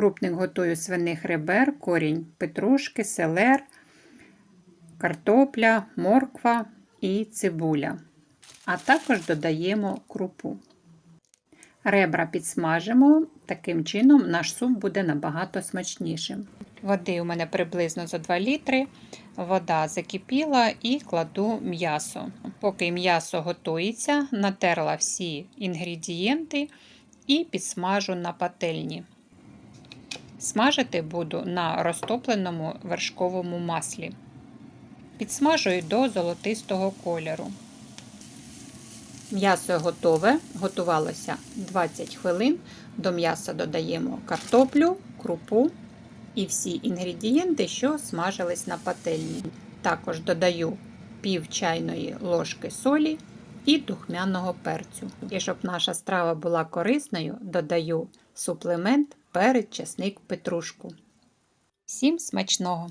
крупник готую свиних ребер, корінь петрушки, селер, картопля, морква і цибуля. А також додаємо крупу. Ребра підсмажимо, таким чином наш суп буде набагато смачнішим. Води у мене приблизно за 2 літри. Вода закипіла і кладу м'ясо. Поки м'ясо готується, натерла всі інгредієнти і підсмажу на пательні. Смажити буду на розтопленому вершковому маслі. Підсмажую до золотистого кольору. М'ясо готове, готувалося 20 хвилин. До м'яса додаємо картоплю, крупу і всі інгредієнти, що смажились на пательні. Також додаю пів чайної ложки солі і духмяного перцю. І щоб наша страва була корисною, додаю суплемент перець, чесник, петрушку. Всім смачного!